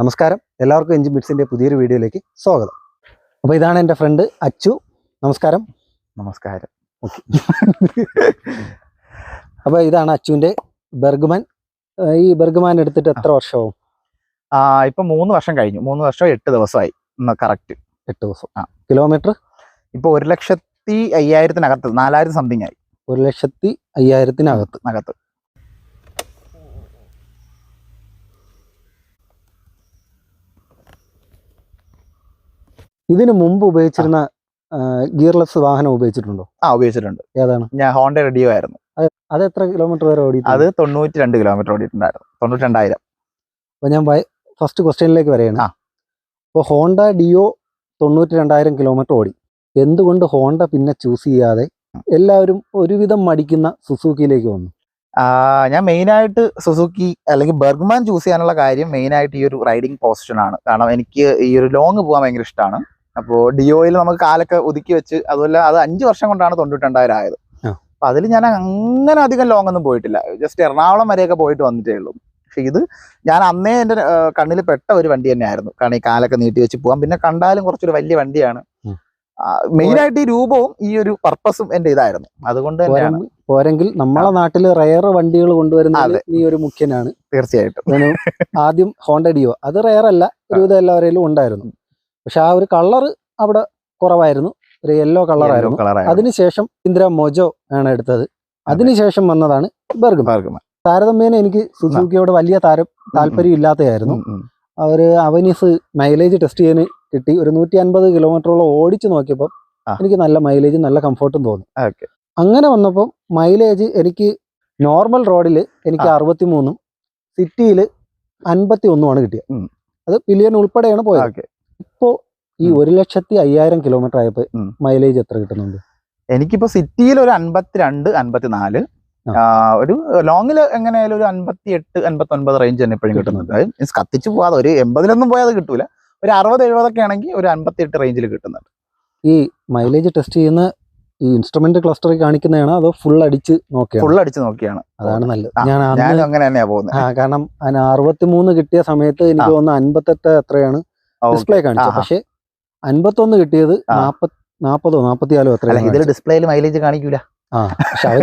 നമസ്കാരം. എല്ലാവർക്കും എഞ്ചിൻ ബിറ്റ്സിന്റെ പുതിയൊരു വീഡിയോയിലേക്ക് സ്വാഗതം. അപ്പോൾ ഇതാണ് എന്റെ ഫ്രണ്ട് അച്ചു. നമസ്കാരം. നമസ്കാരം. ഓക്കെ. അപ്പോൾ ഇതാണ് അച്ചുവിന്റെ ബെർഗ്മാൻ. ഈ ബെർഗ്മാൻ എടുത്തിട്ട് എത്ര വർഷമാവും ആ ഇപ്പം മൂന്ന് വർഷം കഴിഞ്ഞു. മൂന്ന് വർഷം എട്ട് ദിവസമായി. കറക്റ്റ് എട്ട് ദിവസം. ആ. കിലോമീറ്റർ? ഇപ്പോൾ ഒരു ലക്ഷത്തി അയ്യായിരത്തിനകത്ത് നാലായിരം സംതിങ് ആയി. ഒരു ലക്ഷത്തി അയ്യായിരത്തിനകത്ത്. അകത്ത്. ഇതിന് മുമ്പ് ഉപയോഗിച്ചിരുന്ന ഗിയർലെസ് വാഹനം ഉപയോഗിച്ചിട്ടുണ്ടോ? ആ ഉപയോഗിച്ചിട്ടുണ്ട്. ഏതാണ്? ഞാൻ ഹോണ്ട റെഡിയോ ആയിരുന്നു. അത് എത്ര കിലോമീറ്റർ വരെ ഓടി അത് തൊണ്ണൂറ്റി രണ്ട് കിലോമീറ്റർ ഓടിയിട്ടുണ്ടായിരുന്നു. തൊണ്ണൂറ്റി രണ്ടായിരം അപ്പോൾ ഞാൻ ഫസ്റ്റ് ക്വസ്റ്റ്യനിലേക്ക് വരികയാണ് ആ. അപ്പോൾ ഹോണ്ട ഡിയോ തൊണ്ണൂറ്റി രണ്ടായിരം കിലോമീറ്റർ ഓടി. എന്തുകൊണ്ട് ഹോണ്ട പിന്നെ ചൂസ് ചെയ്യാതെ എല്ലാവരും ഒരുവിധം മടിക്കുന്ന സുസൂക്കിയിലേക്ക് വന്നു? ഞാൻ മെയിൻ ആയിട്ട് സുസുക്കി അല്ലെങ്കിൽ ബർഗ്മാൻ ചൂസ് ചെയ്യാനുള്ള കാര്യം മെയിൻ ആയിട്ട് ഈ ഒരു റൈഡിങ് പോസിഷൻ ആണ് കാരണം എനിക്ക് ഈ ഒരു ലോങ് പോകാൻ ഭയങ്കര ഇഷ്ടമാണ് അപ്പോൾ ഡിയോയിൽ നമുക്ക് കാലൊക്കെ ഒതുക്കി വെച്ച് അതുപോലെ അത് അഞ്ച് വർഷം കൊണ്ടാണ് തൊണ്ണൂറ്റി ആയത്. അപ്പൊ അതിൽ ഞാൻ അങ്ങനെ അധികം ലോങ് ഒന്നും പോയിട്ടില്ല. ജസ്റ്റ് എറണാകുളം വരെയൊക്കെ പോയിട്ട് വന്നിട്ടേ ഉള്ളൂ. പക്ഷെ ഇത് ഞാൻ അന്നേ എന്റെ കണ്ണിൽ പെട്ട ഒരു വണ്ടി തന്നെയായിരുന്നു. കാരണം ഈ കാലൊക്കെ നീട്ടി വെച്ച് പോകാം പിന്നെ കണ്ടാലും കുറച്ചൊരു വലിയ വണ്ടിയാണ്. മെയിൻ ആയിട്ട് ഈ രൂപവും ഈ ഒരു പർപ്പസും എന്റെ ഇതായിരുന്നു. അതുകൊണ്ട് തന്നെയാണ്. പോരെ- പോരെങ്കിൽ നമ്മളെ നാട്ടിൽ റയർ വണ്ടികൾ കൊണ്ടുവരുന്നത് ഈ നീ ഒരു മുഖ്യനാണ്. തീർച്ചയായിട്ടും. ആദ്യം ഹോണ്ട ഡിയോ അത് റയർ അല്ല. ഒരുവിധം എല്ലാവരെയും ഉണ്ടായിരുന്നു. പക്ഷെ ആ ഒരു കളർ അവിടെ കുറവായിരുന്നു. ഒരു യെല്ലോ കളറായിരുന്നു അതിനുശേഷം ഇന്ദിര മൊജോ ആണ് എടുത്തത്. അതിനുശേഷം വന്നതാണ് ബർഗ് ബർഗ്മാൻ താരതമ്യേന എനിക്ക് സുസുക്കിയോട് വലിയ താരം താല്പര്യം ഇല്ലാത്തതായിരുന്നു. അവർ അവനിസ് മൈലേജ് ടെസ്റ്റ് ചെയ്യാൻ കിട്ടി. ഒരു നൂറ്റി അൻപത് കിലോമീറ്ററോളം ഓടിച്ചു നോക്കിയപ്പോൾ എനിക്ക് നല്ല മൈലേജ് നല്ല കംഫർട്ടും തോന്നി. അങ്ങനെ വന്നപ്പോൾ മൈലേജ് എനിക്ക് നോർമൽ റോഡിൽ എനിക്ക്. അറുപത്തി മൂന്നും സിറ്റിയിൽ അൻപത്തി ഒന്നുമാണ് കിട്ടിയത്. അത് പിലിയൻ ഉൾപ്പെടെയാണ് പോയത്. ഇപ്പോൾ ഈ. ഒരു ലക്ഷത്തി അയ്യായിരം കിലോമീറ്റർ ആയപ്പോൾ മൈലേജ് എത്ര കിട്ടുന്നുണ്ട്? എനിക്കിപ്പോ സിറ്റിയിൽ ഒരു അൻപത്തിരണ്ട് അൻപത്തിനാല്. ഒരു ലോങ്ങിൽ എങ്ങനെയായാലും ഒരു അൻപത്തി എട്ട് അൻപത്തി ഒൻപത് റേഞ്ച് തന്നെ എപ്പോഴും കിട്ടുന്നുണ്ട് മീൻസ് കത്തിച്ചു പോവാതെ ഒരു എൺപതിലൊന്നും പോയാൽ കിട്ടൂല. ഒരു അറുപത് എഴുപതൊക്കെ ആണെങ്കിൽ ഒരു അൻപത്തി എട്ട് റേഞ്ചിൽ കിട്ടുന്നുണ്ട്. ഈ മൈലേജ് ടെസ്റ്റ് ചെയ്യുന്ന ഈ ഇൻസ്ട്രുമെന്റ് ക്ലസ്റ്ററിൽ കാണിക്കുന്നതാണോ അതോ ഫുൾ അടിച്ച് നോക്കിയാണ്? ഫുൾ അടിച്ച് നോക്കിയാണ്. അതാണ് നല്ലത്. ഞാൻ അങ്ങനെ തന്നെയാ പോകുന്നത് കാരണം അറുപത്തിമൂന്ന് കിട്ടിയ സമയത്ത് എനിക്ക് തോന്നുന്നു അൻപത്തെട്ട് എത്രയാണ്? ഡിസ്പ്ലേ കാണിച്ചു. പക്ഷെ അൻപത്തൊന്ന് കിട്ടിയത്. നാപ്പത് നാപ്പതോ നാപ്പത്തിയാലോ അത്ര ഇതിൽ ഡിസ്പ്ലേയിൽ മൈലേജ് കാണിക്കൂല. അത്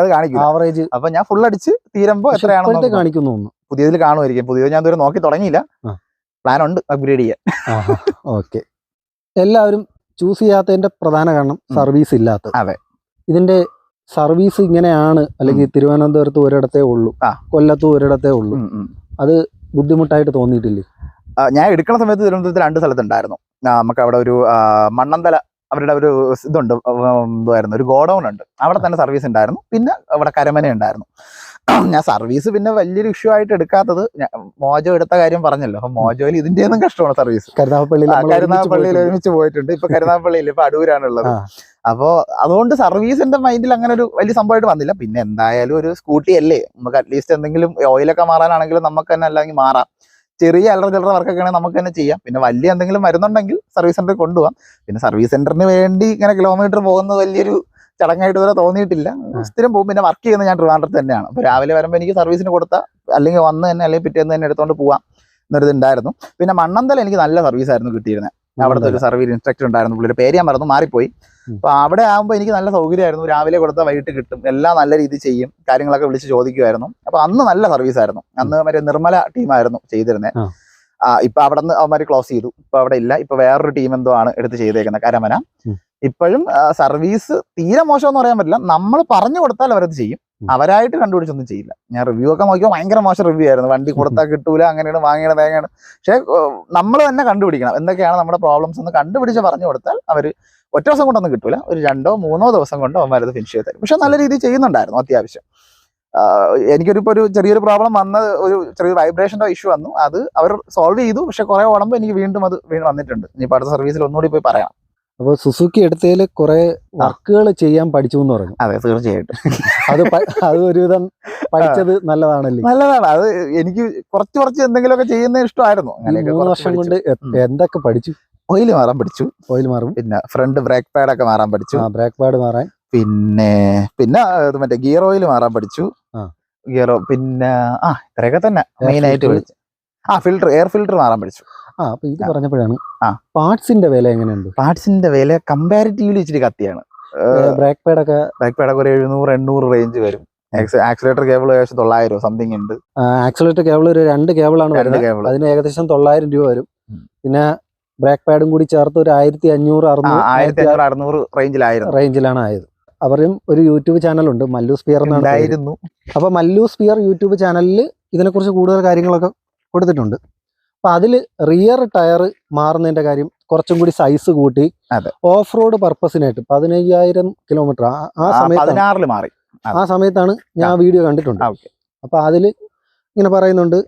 അത് ആവറേജ് അപ്പൊ ഞാൻ ഫുൾ അടിച്ച് തീരുമ്പോ എത്രയാണെന്ന് കാണിക്കുന്നു പുതിയതിൽ കാണുമായിരിക്കും. പുതിയത് ഞാൻ ഇതുവരെ നോക്കി തുടങ്ങിയില്ല. പ്ലാൻ ഉണ്ട് അപ്ഗ്രേഡ് ചെയ്യാൻ. ഓക്കെ എല്ലാവരും ചൂസ് ചെയ്യാത്തതിന്റെ പ്രധാന കാരണം സർവീസ് ഇല്ലാത്ത അതെ. ഇതിന്റെ സർവീസ് ഇങ്ങനെയാണ് അല്ലെങ്കിൽ തിരുവനന്തപുരത്ത് ഒരിടത്തേ ഉള്ളൂ. കൊല്ലത്തും ഒരിടത്തേ ഉള്ളൂ. ഉം. ബുദ്ധിമുട്ടായിട്ട് തോന്നിയിട്ടില്ലേ? ഞാൻ എടുക്കുന്ന സമയത്ത് തിരുവനന്തപുരത്ത് രണ്ട് സ്ഥലത്തുണ്ടായിരുന്നു. നമുക്ക് അവിടെ ഒരു മണ്ണന്തല അവരുടെ ഒരു ഇതുണ്ട് ഉം, ഒരു ഗോഡൗൺ ഉണ്ട്. അവിടെ തന്നെ സർവീസ് ഉണ്ടായിരുന്നു. പിന്നെ അവിടെ കരമന ഉണ്ടായിരുന്നു. ഞാൻ സർവീസ് പിന്നെ വലിയൊരു ഇഷ്യൂ ആയിട്ട് എടുക്കാത്തത് മോജോ എടുത്ത കാര്യം പറഞ്ഞല്ലോ. അപ്പൊ മോജോയിൽ ഇതിന്റെ ഒന്നും കഷ്ടമാണ് സർവീസ്. കരുനാഗപ്പള്ളിയിൽ കരുനാഗപ്പള്ളിയിൽ പോയിട്ടുണ്ട്. ഒരുമിച്ച് പോയിട്ടുണ്ട്. ഇപ്പൊ കരുനാഗപ്പള്ളിയിൽ ഇപ്പൊ അടൂരാണുള്ളത്. അപ്പോ അതുകൊണ്ട് സർവീസിന്റെ മൈൻഡിൽ അങ്ങനെ ഒരു വലിയ സംഭവമായിട്ട് വന്നില്ല. പിന്നെ എന്തായാലും ഒരു സ്കൂട്ടി അല്ലേ? നമുക്ക് അറ്റ്ലീസ്റ്റ് എന്തെങ്കിലും ഓയിലൊക്കെ മാറാനാണെങ്കിലും നമുക്ക് തന്നെ അല്ലെങ്കിൽ മാറാം. ചെറിയ അല്ലറ ചില്ലറ വർക്കൊക്കെ ആണെങ്കിൽ നമുക്ക് തന്നെ ചെയ്യാം. പിന്നെ വലിയ എന്തെങ്കിലും വരുന്നുണ്ടെങ്കിൽ സർവീസ് സെന്ററിൽ കൊണ്ടുപോകാം പിന്നെ സർവീസ് സെന്ററിന് വേണ്ടി ഇങ്ങനെ കിലോമീറ്റർ പോകുന്നത് വലിയൊരു ചടങ്ങായിട്ട് വരെ തോന്നിയിട്ടില്ല. സ്ഥിരം പോകും. പിന്നെ വർക്ക് ചെയ്യുന്നത് ഞാൻ ട്രിവാൻഡ്രത്ത് തന്നെയാണ്. അപ്പോൾ രാവിലെ വരുമ്പോൾ എനിക്ക് സർവീസിന് കൊടുത്ത അല്ലെങ്കിൽ വന്ന് തന്നെ അല്ലെങ്കിൽ പിറ്റേന്ന് തന്നെ എടുത്തുകൊണ്ട് പോവാം എന്നൊരു ഇതുണ്ടായിരുന്നു പിന്നെ മണ്ണന്തല എനിക്ക് നല്ല സർവീസ് ആയിരുന്നു കിട്ടിയിരുന്നത് അവിടുത്തെ ഒരു സർവീസ് ഇൻസ്ട്രക്ടർ ഉണ്ടായിരുന്നു. പുള്ളിയുടെ പേര് ഞാൻ മറന്നു. മാറിപ്പോയി. അപ്പൊ അവിടെ ആകുമ്പോൾ എനിക്ക് നല്ല സൗകര്യമായിരുന്നു. രാവിലെ കൊടുത്താൽ വൈകിട്ട് കിട്ടും. എല്ലാം നല്ല രീതിയിൽ ചെയ്യും. കാര്യങ്ങളൊക്കെ വിളിച്ച് ചോദിക്കുമായിരുന്നു. അപ്പൊ അന്ന് നല്ല സർവീസ് ആയിരുന്നു. അന്ന് മറ്റേ നിർമ്മല ടീമായിരുന്നു ചെയ്തിരുന്നത് ഇപ്പൊ അവിടെ നിന്ന് അവന്മാർ ക്ലോസ് ചെയ്തു. ഇപ്പൊ അവിടെ ഇല്ല. ഇപ്പൊ വേറൊരു ടീം എന്തോ ആണ് എടുത്ത് ചെയ്തേക്കുന്നത് കരമന. ഇപ്പോഴും സർവീസ് തീരെ മോശം എന്ന് പറയാൻ പറ്റില്ല. നമ്മൾ പറഞ്ഞു കൊടുത്താൽ അവരത് ചെയ്യും. അവരായിട്ട് കണ്ടുപിടിച്ചൊന്നും ചെയ്യില്ല. ഞാൻ റിവ്യൂ ഒക്കെ നോക്കിയാൽ ഭയങ്കര മോശം റിവ്യൂ ആയിരുന്നു. വണ്ടി കൊടുത്താൽ കിട്ടൂല അങ്ങനെയാണ് വാങ്ങിയത് തേങ്ങയാണ് പക്ഷെ നമ്മൾ തന്നെ കണ്ടുപിടിക്കണം. എന്തൊക്കെയാണ് നമ്മുടെ പ്രോബ്ലംസ് എന്ന് കണ്ടുപിടിച്ച് പറഞ്ഞു കൊടുത്താൽ അവർ ഒറ്റ ദിവസം കൊണ്ടൊന്നും കിട്ടൂല. ഒരു രണ്ടോ മൂന്നോ ദിവസം കൊണ്ട് അവന്മാരത് ഫിനിഷ് ചെയ്ത് തരും. പക്ഷെ നല്ല രീതിയിൽ ചെയ്യുന്നുണ്ടായിരുന്നു അത്യാവശ്യം. എനിക്കൊരു ഇപ്പോൾ ഒരു ചെറിയൊരു പ്രോബ്ലം വന്ന ഒരു ചെറിയൊരു വൈബ്രേഷന്റെ ഇഷ്യൂ വന്നു. അത് അവർ സോൾവ് ചെയ്തു. പക്ഷെ കുറെ ഓടുമ്പോൾ എനിക്ക് വീണ്ടും അത് വീണ്ടും വന്നിട്ടുണ്ട്. ഇനിയിപ്പോൾ അടുത്ത സർവീസിൽ ഒന്നുകൂടി പോയി പറയാം. അപ്പൊ സുസുക്കി എടുത്തതിൽ കുറെ വർക്കുകൾ ചെയ്യാൻ പഠിച്ചു എന്ന് പറഞ്ഞു. അതെ തീർച്ചയായിട്ടും. അത് അത് ഒരുവിധം പഠിച്ചത് നല്ലതാണല്ലേ? നല്ലതാണ്. അത് എനിക്ക് കുറച്ച് കുറച്ച് എന്തെങ്കിലുമൊക്കെ ചെയ്യുന്ന ഇഷ്ടമായിരുന്നു. മൂന്ന് വർഷം കൊണ്ട് എന്തൊക്കെ പഠിച്ചു? ഓയിൽ മാറാൻ പഠിച്ചു. ഓയിൽ മാറും. പിന്നെ ഫ്രണ്ട് ബ്രേക്ക് പാഡ് ഒക്കെ മാറാൻ പഠിച്ചു. ബ്രേക്ക് പാഡ് മാറാൻ. പിന്നെ പിന്നെ മറ്റേ ഗിയർ ഓയിൽ മാറാൻ പഠിച്ചു. ഗിയർ പിന്നെ ആ ഇത്രയൊക്കെ തന്നെ മെയിൻ ആയിട്ട്. പഠിച്ചു. ആ ഫിൽറ്റർ എയർ ഫിൽറ്റർ മാറാൻ പഠിച്ചു. ആ അപ്പൊ ഇത് പറഞ്ഞപ്പോഴാണ് ആ. പാർട്സിന്റെ വില എങ്ങനെയുണ്ട്? പാർട്സിന്റെ വില കമ്പാരിറ്റീവ്ലി ഇച്ചിരി കത്തിയാണ്. ബ്രേക്ക് പാഡ് ഒക്കെ ബ്രേക്ക് പാഡ് ഒക്കെ ഒരു എഴുന്നൂറ് എണ്ണൂറ് റേഞ്ച് വരും. ആക്സിലേറ്റർ കേബിൾ ഏകദേശം തൊള്ളായിരം സംതിങ് ഉണ്ട്. ആക്സിലേറ്റർ കേബിൾ ഒരു രണ്ട് കേബിളാണ് വരുന്നത്. കേബിൾ അതിന് ഏകദേശം തൊള്ളായിരം രൂപ വരും. പിന്നെ ബ്രേക്ക് പാഡും കൂടി ചേർത്ത് ഒരു ആയിരത്തി അഞ്ഞൂറ് അറുന്നൂറ് ആയിരത്തി അറുന്നൂറ് റേഞ്ചിലായിരുന്നു. റേഞ്ചിലാണ് ആയത്. അവരും ഒരു യൂട്യൂബ് ചാനലുണ്ട് മല്ലു സ്പിയർ. ഉണ്ടായിരുന്നു അപ്പൊ മല്ലു സ്പിയർ യൂട്യൂബ് ചാനലിൽ ഇതിനെക്കുറിച്ച് കൂടുതൽ കാര്യങ്ങളൊക്കെ കൊടുത്തിട്ടുണ്ട്. അപ്പൊ അതിൽ റിയർ ടയർ മാറുന്നതിന്റെ കാര്യം കുറച്ചും കൂടി സൈസ് കൂട്ടി ഓഫ് റോഡ് പർപ്പസിനായിട്ട് പതിനയ്യായിരം കിലോമീറ്റർ ആ സമയത്ത് മാറി. ആ. സമയത്താണ് ഞാൻ വീഡിയോ കണ്ടിട്ടുണ്ട്. അപ്പൊ അതിൽ ഇങ്ങനെ പറയുന്നുണ്ട്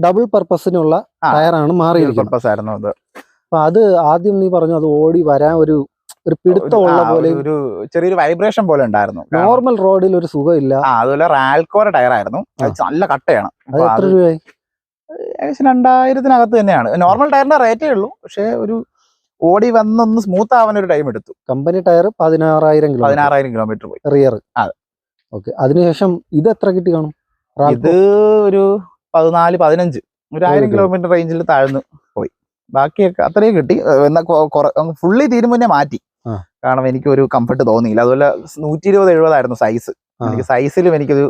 ഡബിൾ പർപ്പസിനുള്ള ടയറാണ് മാറിയിരിക്കുന്നത്. പർപ്പസ് ആയിരുന്നു അത്. അപ്പൊ അത് ആദ്യം നീ പറഞ്ഞു അത് ഓടി വരാൻ ഒരു ഒരു പിടുത്തമുള്ള പോലെ ഒരു- ചെറിയൊരു വൈബ്രേഷൻ പോലെ ഉണ്ടായിരുന്നു. നോർമൽ റോഡിൽ ഒരു സുഖമില്ല. അതുപോലെ റാൽക്കോര ടയർ ആയിരുന്നു നല്ല കട്ടയാണ്. എത്ര രൂപയായി? ഏകദേശം രണ്ടായിരത്തിനകത്ത് തന്നെയാണ്. നോർമൽ ടയറിന്റെ റേറ്റേ ഉള്ളൂ. പക്ഷേ ഒരു ഓടി വന്നൊന്ന് സ്മൂത്ത് ആവാൻ ഒരു ടൈം എടുത്തു. കമ്പനി ടയർ പതിനാറായിരം കിലോ പതിനാറായിരം കിലോമീറ്റർ പോയി. റിയർ അതെ. ഓക്കെ അതിനുശേഷം ഇത് എത്ര കിട്ടി കാണും? ഇത് ഒരു പതിനാല് പതിനഞ്ച് ഒരു ആയിരം. കിലോമീറ്റർ റേഞ്ചിൽ താഴ്ന്നു പോയി ബാക്കിയൊക്കെ അത്രയും കിട്ടി എന്നാൽ ഫുള്ളി തീരും മുന്നേ മാറ്റി. കാരണം എനിക്ക് ഒരു കംഫർട്ട് തോന്നിയില്ല അതുപോലെ നൂറ്റി ഇരുപത് എഴുപതായിരുന്നു സൈസ്. എനിക്ക് സൈസിലും എനിക്കൊരു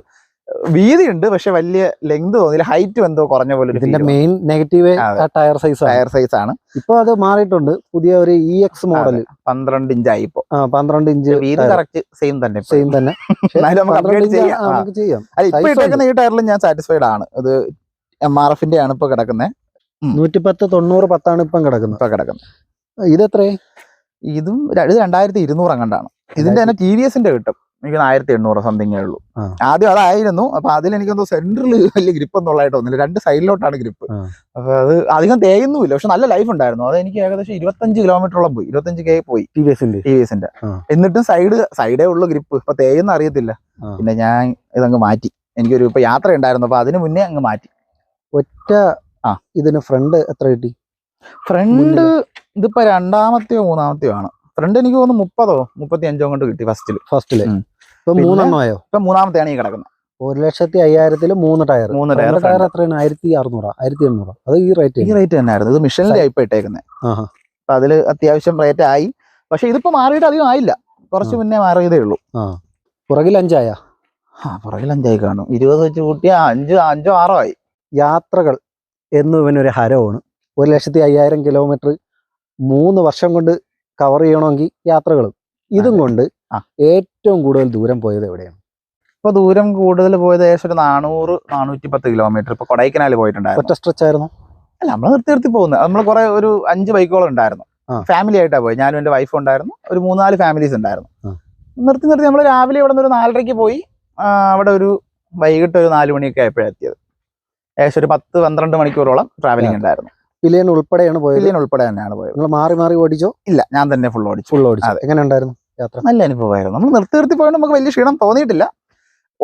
വീതി ഉണ്ട് പക്ഷെ വലിയ ലെങ്ത് തോന്നില്ല ഹൈറ്റ് എന്തോ കുറഞ്ഞ പോലെ ഇതിന്റെ main negative tyre size tyre size ആണ്. ഇപ്പൊ അത് മാറിയിട്ടുണ്ട്. പുതിയ ഒരു ഇ എക്സ് മോഡൽ പന്ത്രണ്ട് ഇഞ്ച് ആയി ഇപ്പൊ. പന്ത്രണ്ട് ഇഞ്ച് വീതി കറക്റ്റ് സെയിം തന്നെ സെയിം തന്നെ. നമുക്ക് 12 upgrade ചെയ്യാം. ഇപ്പൊ ഇട്ടേക്കുന്ന ഈ ടയറിൽ ഞാൻ സാറ്റിസ്ഫൈഡ് ആണ്. ഇത് എം ആർ എഫിന്റെ ആണ് ഇപ്പൊ കിടക്കുന്നത് നൂറ്റിപ്പത്ത് തൊണ്ണൂറ് പത്താണ് ഇപ്പം കിടക്കുന്നത്. ഇപ്പൊ കിടക്കുന്നത് ഇതെത്രേ ഇതും ഇത് രണ്ടായിരത്തി ഇരുന്നൂറ് അങ്ങണ്ടാണ് ഇതിന്റെ തന്നെ ടി വി എസിന്റെ കിട്ടും. എനിക്ക് ആയിരത്തി എണ്ണൂറ് സംതിങ്ങേ ഉള്ളൂ. ആദ്യം അതായിരുന്നു. അപ്പൊ അതിൽ എനിക്കൊന്ന് സെന്ററിൽ വലിയ ഗ്രിപ്പ് എന്നുള്ളതായിട്ട് തോന്നില്ല രണ്ട് സൈഡിലോട്ടാണ് ഗ്രിപ്പ്. അപ്പൊ അത് അധികം തേയുന്നുമില്ല. പക്ഷെ നല്ല ലൈഫ് ഉണ്ടായിരുന്നു. അത് എനിക്ക് ഏകദേശം ഇരുപത്തഞ്ച് കിലോമീറ്ററോളം പോയി. ഇരുപത്തഞ്ച് കെ പോയി. ടി വി എസിന്റെ ടി വി എസിന്റെ എന്നിട്ടും സൈഡ് സൈഡേ ഉള്ളു ഗ്രിപ്പ്. ഇപ്പൊ തേയുന്ന അറിയത്തില്ല. പിന്നെ ഞാൻ ഇതങ്ങ് മാറ്റി. എനിക്കൊരു ഇപ്പൊ യാത്ര ഉണ്ടായിരുന്നു. അപ്പൊ അതിന് മുന്നേ അങ്ങ് മാറ്റി. ഒറ്റ ആ. ഇതിന് ഫ്രണ്ട് എത്ര കിട്ടി? ഫ്രണ്ട്. ഇതിപ്പോ രണ്ടാമത്തെയോ മൂന്നാമത്തെയോ ആണ്. ഫ്രണ്ട് എനിക്ക് തോന്നുന്നു മുപ്പതോ മുപ്പത്തി അഞ്ചോ കൊണ്ട് കിട്ടി ഫസ്റ്റിൽ ഫസ്റ്റിൽ. ഇപ്പൊ മൂന്നെണ്ണമായോ? ഇപ്പൊ മൂന്നാമത്തെയാണ് ഈ കിടക്കുന്നത്. ഒരു ലക്ഷത്തി അയ്യായിരത്തിൽ മൂന്ന് ടയർ മൂന്ന് ടയർ ടയർ എത്രയാണ് ആയിരത്തി അറുന്നൂറ് ആയിരത്തി എണ്ണൂറ് അത് ഈ റേറ്റ് ഈ റേറ്റ് തന്നെയായിരുന്നു. ഇത് മിഷനിലെ ഇപ്പൊ ഇട്ടേക്കുന്നത്. അപ്പൊ അതിൽ അത്യാവശ്യം റേറ്റ് ആയി. പക്ഷെ ഇതിപ്പോ മാറിയിട്ട് അധികം ആയില്ല. കുറച്ച് മുന്നേ മാറിയതേ ഉള്ളൂ. പുറകിൽ അഞ്ചായ? ആ പുറകിൽ അഞ്ചായി കാണും. ഇരുപത് വെച്ച് കൂട്ടിയ അഞ്ച് അഞ്ചോ ആറോ ആയി. യാത്രകൾ എന്നു ഇവനൊരു ഹരമാണ്. ഒരു ലക്ഷത്തി അയ്യായിരം കിലോമീറ്റർ മൂന്ന് വർഷം കൊണ്ട് കവർ ചെയ്യണമെങ്കിൽ യാത്രകൾ ഇതും കൊണ്ട് ഏറ്റവും കൂടുതൽ ദൂരം പോയത് എവിടെയാണ്? ഇപ്പൊ ദൂരം കൂടുതൽ പോയത് ഏകദേശം ഒരു നാനൂറ് നാനൂറ്റി പത്ത് കിലോമീറ്റർ ഇപ്പൊ കൊടൈക്കനാൽ പോയിട്ടുണ്ടായിരുന്നു. ഒറ്റ സ്ട്രെച്ച് ആയിരുന്നു? അല്ല നമ്മൾ നിർത്തി നിർത്തി പോകുന്നത്. നമ്മൾ കുറെ ഒരു അഞ്ച് ബൈക്കുകളും ഉണ്ടായിരുന്നു. ഫാമിലി ആയിട്ടാ പോയി ഞാനും എന്റെ വൈഫും ഉണ്ടായിരുന്നു. ഒരു മൂന്നാൽ ഫാമിലീസ് ഉണ്ടായിരുന്നു. നിർത്തി നിർത്തി നമ്മൾ രാവിലെ ഇവിടെ നിന്ന് ഒരു നാലരയ്ക്ക് പോയി അവിടെ ഒരു വൈകിട്ട് ഒരു നാല് മണിയൊക്കെ ആയപ്പോഴെത്തിയത് ഏകദേശം ഒരു പത്ത് പന്ത്രണ്ട് മണിക്കൂറോളം ട്രാവലിംഗ് ഉണ്ടായിരുന്നു. പിലിയൻ ഉൾപ്പെടെയാണ് പോയത്? പിലിയൻ ഉൾപ്പെടെ തന്നെയാണ് പോയത്. നിങ്ങൾ മാറി മാറി ഓടിച്ചോ? ഇല്ല ഞാൻ തന്നെ ഫുൾ ഓടിച്ചു. ഫുൾ ഓടിച്ചു. എങ്ങനെ ഉണ്ടായിരുന്നു യാത്ര? നല്ല അനുഭവമായിരുന്നു. നമ്മൾ നിർത്തി നിർത്തി പോയത് നമുക്ക് വലിയ ക്ഷീണം തോന്നിയിട്ടില്ല.